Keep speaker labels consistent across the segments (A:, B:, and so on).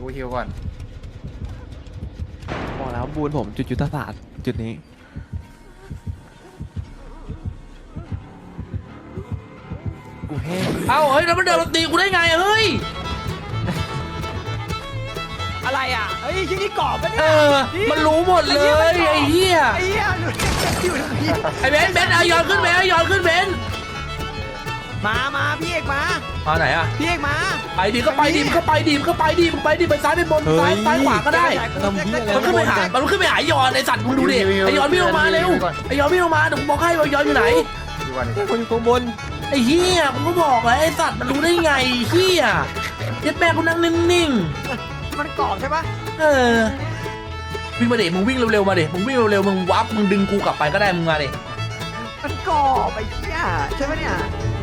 A: กูฮิวก่อน
B: บอกแล้วบูนผมจุดยุทธศาสตร์จุดนี้ กูแห้ง
C: เอ้าเฮ้ยแล้วมันเดินมาตีกูได้ไงเฮ้ย
D: อะไรอะเฮ้ยที่นี่กรอบปะ
C: เอ
D: เนี่ย
C: อ มันรู้หมดเลยไอ้เหี้ย
D: ไอ้เหี้ยอยู่ตรงนี้
C: ไอ้เบนซ์เบนซ์เอาย้อนขึ้นเบนซ์เอาย้อนขึ้นเบนซ์
D: มามาพี่เอกมา
C: มาไหนอะ
D: พี่เอกมา
C: ไปดิก็ไปดิก็ไปดิก็ไปดิมึงไปดิไปซ้ายไปบนซ้ายซ้ายขวาก็ได้
B: ทำเหี้ยอะไร
C: มันขึ้นไปหามันขึ้นไปหายอนไอ้สัตว์มึงดูดิไอ้ยอนวิ่งลงมาเร็วไอ้ยอนวิ่งลงมาเดี๋ยวกูบอกให้ว่ายอนอยู่ไหน
A: ฮิวก่อน
B: คนอยู่ข้างบน
C: ไอ้เหี้ยมึงก็บอกแล้วไอ้สัตว์มันรู้ได้ไงเหี้ยเย็ดแม่กูนั่งนิ่ง
D: มันกรอบใช่ปะ
C: ๆเออวิ่งมาเด็มึงวิ่งเร็วๆมาเด็มึงวิ่งเร็วๆมึงวับมึงดึงกูกลับไปก็ได้มึงมาเด็
D: มันกรอบไอ้เหี้ยใช่ปะเนี่ย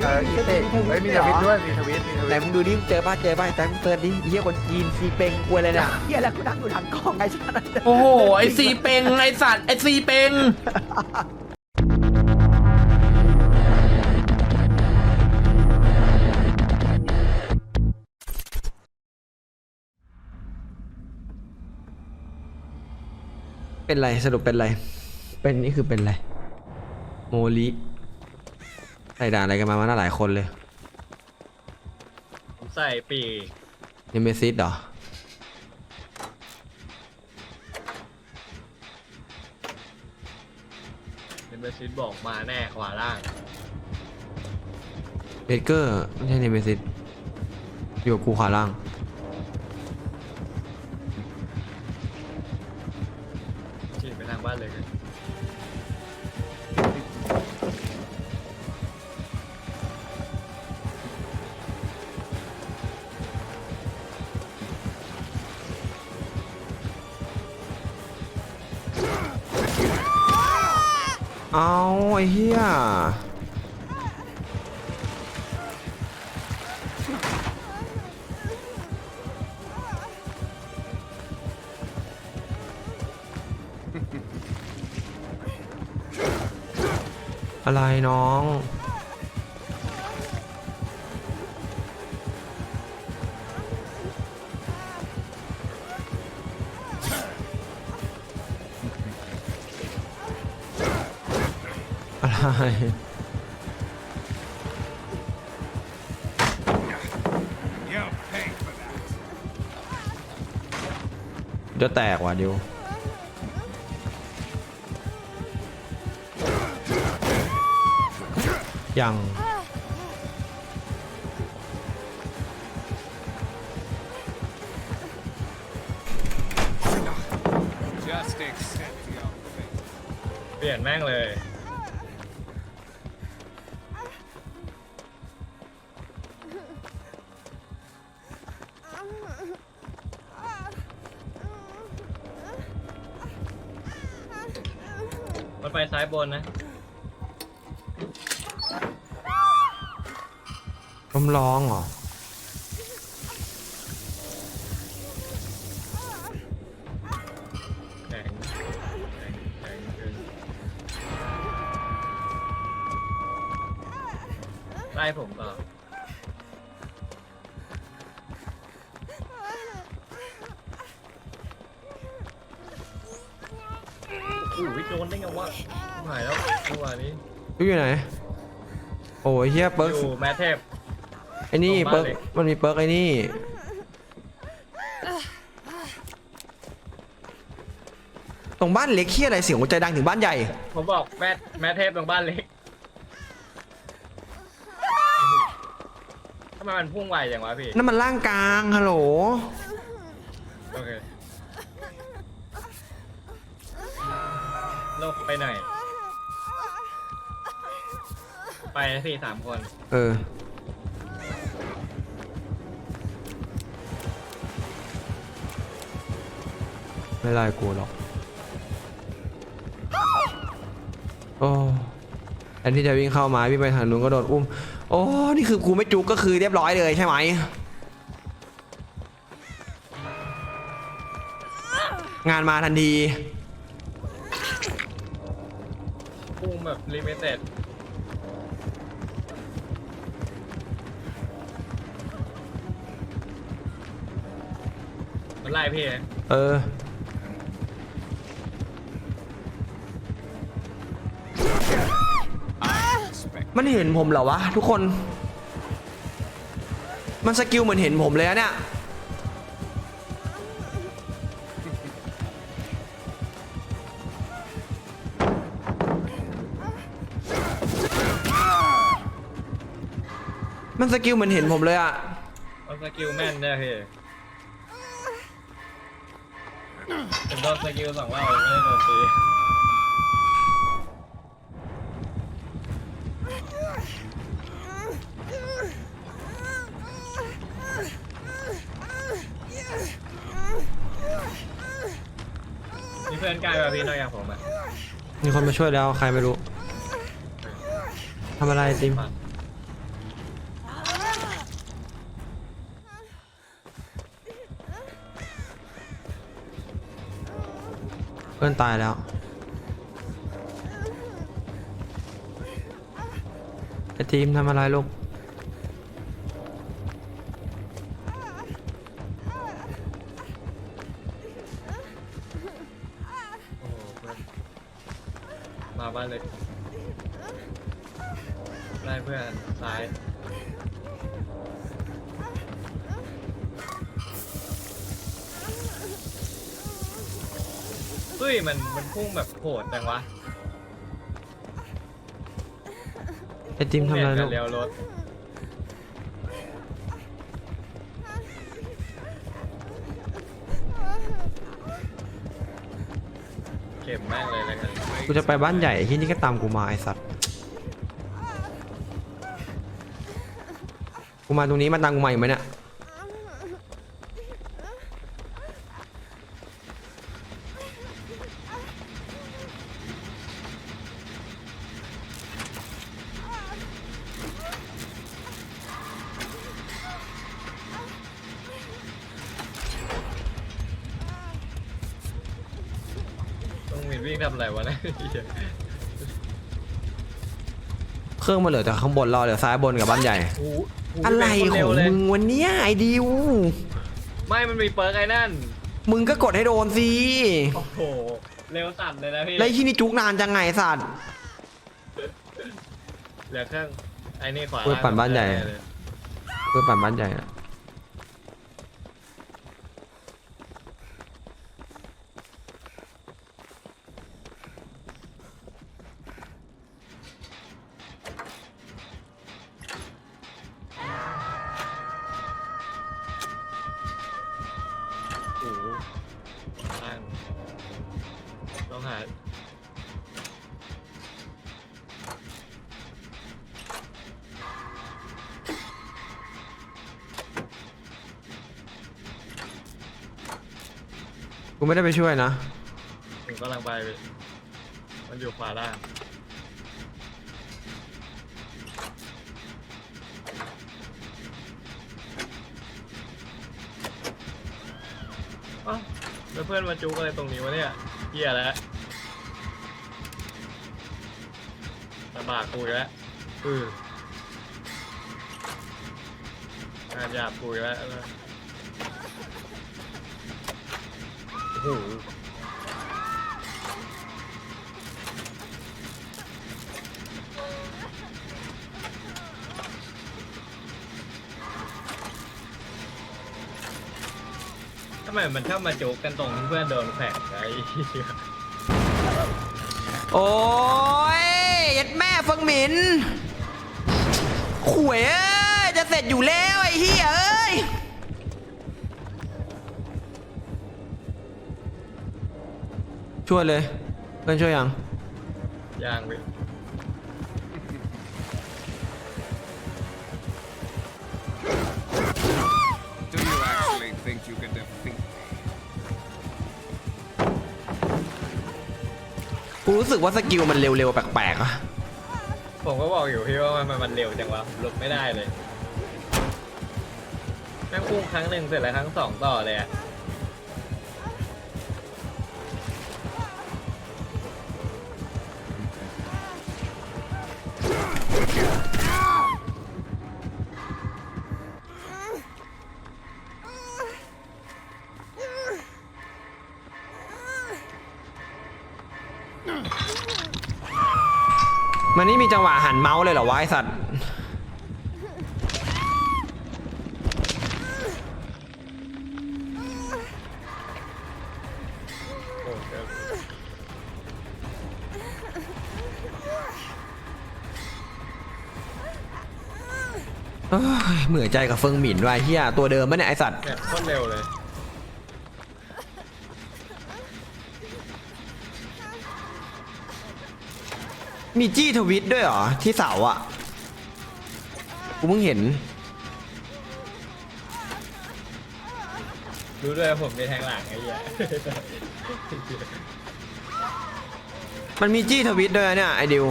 A: เอออีเต้เฮ้ยมีทวิตด้วยมีทวิตมีท
D: ไหน
A: วิต
D: มึงดูดิเจอป่ะเจอป่ะแต่มึงเตือนดิไอ้เหี้ยคนจีนซีเปงกลัวเลยเนี่ยเหี้ยแล้วกูนั่งอยู่หลังกล้องไอ้ชัน
C: โอ้โห ไอ้ซีเปงไอ้สัตว์ ไอ้ซีเปง
D: เป็นไรสรุปเป็นไร เป็นนี่คือเป็นไร โมลิ ใส่ด่าอะไรกันมามาหน้าหลายคนเลย
E: ผมใส่ปีก
D: เนเมซิสเหรอ
E: เป็นเบอร์ชิดบอกมาแน่ขวาล่าง
D: เบเกอร์ไม่ใช่เนเมซิสอยู่กับกูขวาล่าง
E: เอา
D: ไอ้เหี้ยอะไรน้อง อะไรจะแตกว่ะดิวยัง
E: เปลี่ยนแม่งเลย ไปซ้ายบนนะ
D: ล้มร้องเหรอ
E: แข็งแข็งแข็งเกินไล่ผมต่อโนี้ลู
D: กอยู่ไหน โอ้ยเฮียเปิร์ก
E: อยู่แมทเทพ
D: ไอ้นี่
E: ตรง
D: เปิ
E: บ้า
D: ร์
E: น
D: ก
E: เล็ก
D: มันมีเปิร์กไอ้นี่ ตรงบ้านเล็กเฮียอะไรเสียงหัวใจดังถึงบ้านใหญ่
E: ผมบอกแมทแมทเทพตรงบ้านเล็กทำไมมันพุ่งไวอย่างวะพี่
D: นั่นมันล่างกลางฮัลโหล
E: โอเคโลกไปหน่ อยไปสี่สามคน
D: เออ ไม่ไล่กูหรอก โอ้แทนที่จะวิ่งเข้ามาวิ่งไปทางนู้นก็โดนอุ้ม โอ้ นี่คือกูไม่จุกก็คือเรียบร้อยเลยใช่ไหม งานมาทันที
E: พุ่งแบบลิมิเต็ด พี่นะ
D: เออ มันเห็นผมเหรอวะทุกคน มันสกิลเหมือนเห็นผมเลยอะเนี่ย มันสกิลเหมือนเห็นผมเลยอะ
E: มันสกิลแม่นเนี่ยพี่ ผมโดนสกิลสองรอบไม่ได้โดนตีมีเพื่อนใกล้ป่ะพี่นอกจากผมอะ
D: มีคนมาช่วยแล้วใครไม่รู้ทำอะไรติม พื่อนตายแล้ว ไอทีมทำอะไรลูก
E: พุ่งแบบโหดจังวะ
D: ไอทีมทำอะไร
E: เปลี่
D: ลู
E: ยน
D: ก
E: กันเลี้ยวรถเข็มแม่งเลยแล้วกัน
D: กูจะไปบ้านใหญ่ที่นี่ก็ตามกูมาไอสัตว์กูมาตรงนี้มาตามกูมาอยู่ไหมเนี่ย
E: ต้อ งมีวิ่งทำอะไรวะเนะ
D: เครื่องมันเหลือแต่ข้างบนรอเหลือซ้ายบนกับบ้านใหญ่
E: โอ้โห
D: อะไร
E: เป็นคน
D: ข
E: เร็
D: อ
E: ว
D: ง
E: เลย
D: มึงวันเนี้ยไอดิว
E: ไม่มันมีเปิร์กไอ้นั่น
D: มึงก็กดให้โดนสิ
E: โอ้โห เร็วสั่นเลยนะพี่
D: แล้วไอ้ที่นี่จุกนานจังไงสัตว์
E: เหลือเครื่องไอ้นี่ขวา
D: เว้ยปั่นบ้านใหญ่
E: เลย
D: เพื่อปั่นบ้านใหญ่อะ กูไม่ได้ไปช่วยนะ
E: ผมกำลังไปมันอยู่ขวาล่างเอ้าแล้วเพื่อนมาจุกอะไรตรงนี้วะเนี่ยเฮียแล้วลำบากกูอีกแล้วอืองานหยาบกูอีกแล้ว ทำไมมันชอบมาโจกกันตรงที่เพื่อนโดนแฝงไอ้เหี้ย
D: โอ้ยยัดแม่เฟิงหมินขวยเอ้ยจะเสร็จอยู่แล้วไอ้เฮียเอ้ย ช่วยเลยเพื่อนช่วยยัง
E: ย่างไป
F: Do you actually think you can defeat
D: กูรู้สึกว่าสกิลมันเร็วๆแปลกๆอะ
E: ผมก็บอกอยู่พี่ว่ามันมันเร็วจังวะหลบไม่ได้เลยแม่งพุ่งครั้งหนึ่งเสร็จแล้วครั้งสองต่อเลยอะ
D: มีจังหวะหันเมาส์เลยเหรอวะไอสัตว์
E: เห
D: มือนใจกับเฟิงหมินว่ะเฮียตัวเดิมปะเนี่ยไอสัตว์
E: เนี่ยโคตรเร็วเลย
D: มีจี้ทวิตด้วยเหรอ ที่เสาอะ กูเพิ่งเห็น
E: รู้ด้วยว่าผมมีแทงหลังไอ้เหี้ย
D: มันมีจี้ทวิตด้วยนะเนี่ย ไอดิว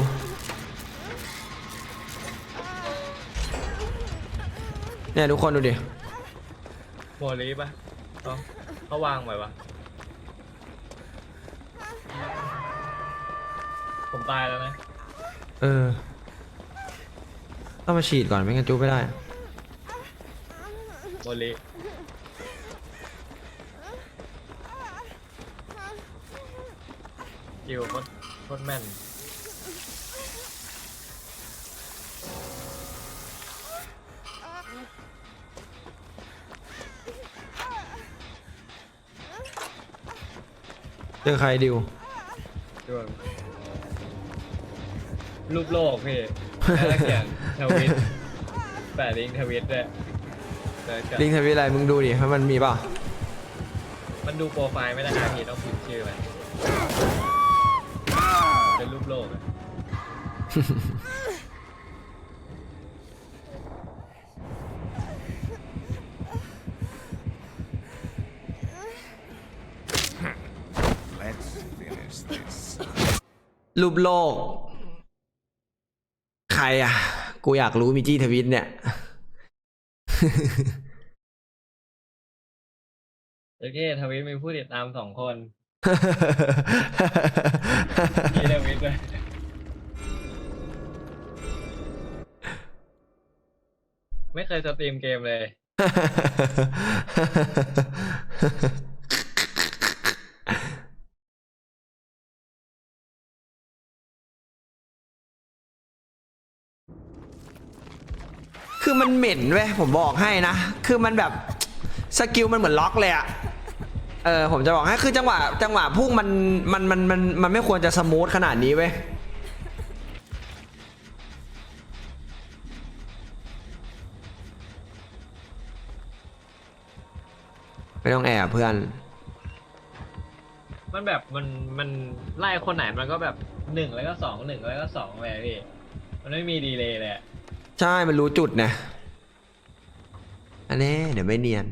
D: เนี่ยทุกคนดูดิ
E: โมลีปะเขาเขาวางไว้ปะผมตายแล้วนะ
D: เออ ต้องมาฉีดก่อนไม่งั้นจุ๊บไม่ได้
E: โมลียิวโคตรโคตรแม่น
D: เจอใครดิว
E: ด้วย รูปโลกพี่แล้วเขียนทวิตแปะลิงก์ทวิตด้วยแล้วก็
D: ลิงก์ทวิตอะไรมึงดูดิว่ามันมีเปล่า
E: มันดูโปรไฟล์ไม่ได้นะพี่ต้องพิมพ์ชื่อมันเป็นรูปโลกอะ
F: Let's finish this.
D: รูปโลกใค รอะ กูอยากรู้มีจี้ทวิตเนี่ย
E: โอเคทวิตมีผู้ติดตามสองคนมีทวิตด้วยไม่เคยสตรีมเกมเลย
D: คือมัน เหม็นเว้ยผมบอกให้นะ คือมันแบบสกิลมันเหมือนล็อกเลยอะเออผมจะบอกให้คือจังหวะจังหวะพุ่งมันมันมันมันมันไม่ควรจะสมูทขนาดนี้เว้ยไม่ต้องแอบเพื่อน
E: มันแบบมันมันไล่คนไหนมันก็แบบหนึ่งแล้วก็สองหนึ่งแล้วก็สองเลยอะพี่ มันไม่มีดีเลย์เลยอะ
D: ใช่ มันรู้จุดนะ อันนี้เดี๋ยวไม่เนียน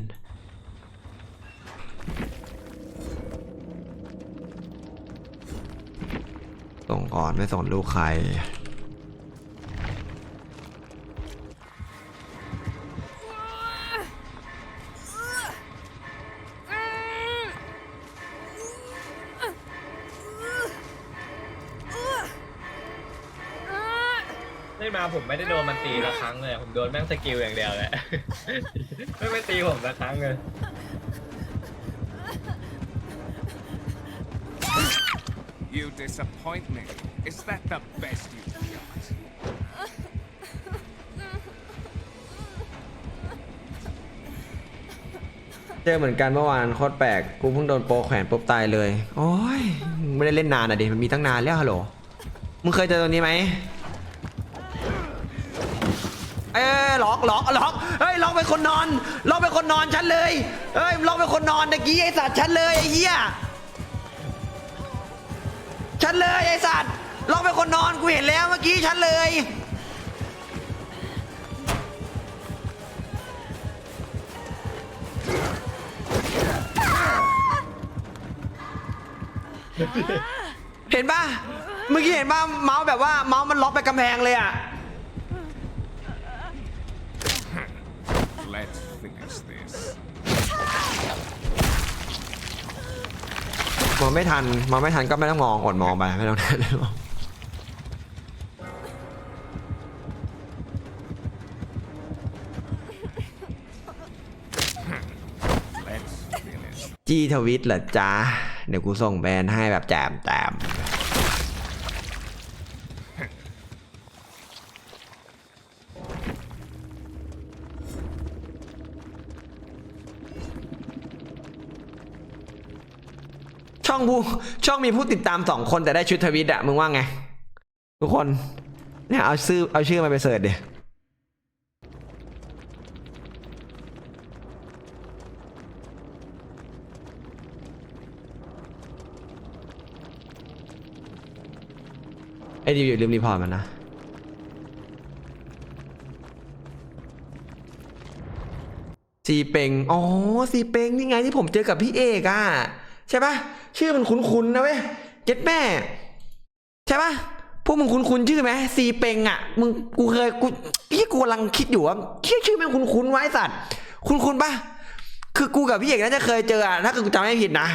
D: ส่งก่อนไม่สนลูกใคร
E: ผมไม่ได้โดนมันตีละครั้งเลย ผมโดนแม่งสกิลอย่างเดียวเลยไม่ไม่ตีผมละครั้งเลย
F: You disappoint me. Is that the best you've got?
D: เจอเหมือนกันเมื่อวานโคตรแปลกกูเพิ่งโดนโปรแขวนปุ๊บตายเลย โอ้ย ไม่ได้เล่นนานอะดิ มันมีตั้งนานแล้วฮัลโหล มึงเคยเจอตัวนี้ไหม ล็อกล็อกล็อกเฮ้ยล็อกเป็นคนนอนล็อกเป็นคนนอนฉันเลยเฮ้ยล็อกเป็นคนนอนตะกี้ไอสัตว์ฉันเลยไอ้เหี้ยฉันเลยไอสัตว์ล็อกเป็นคนนอนกูเห็นแล้วเมื่อกี้ฉันเลยเห็นปะเมื่อกี้เห็นปะเมาส์แบบว่าเมาส์มันล็อกไปกำแพงเลยอะ ไม่ทันมองไม่ทันก็ไม่ต้องมองอดมองไปไม่ต้องทันมอง
F: Let's finish.
D: จี้ทวิตเหรอจ๊ะ เดี๋ยวกูส่งแบรนด์ให้แบบแจมแจม ผู้ช่องมีผู้ติดตามสองคนแต่ได้ชุดทวิตอะมึงว่าไง ทุกคน เนี่ยเอาชื่อเอาชื่อมาไปเสิร์ชดิไอ้ดิวอย่ลืมรีพอร์ตมันนะซีเปงอ๋อซีเปงนี่ไงที่ผมเจอกับพี่เอกอะใช่ปะ ชื่อมันคุ้นๆนะเว้ยเจ็ดแม่ใช่ปะพวกมึงคุ้นๆชื่อไหมซีเปงอะมึงกูเคยกูที่กูกำลังคิดอยู่ว่าชื่อชื่อแม่งคุ้นๆไว้สัตว์คุ้นๆปะคือกูกับพี่เอกน่าจะเคยเจออะถ้าเกิดกูจำไม่ผิดนะ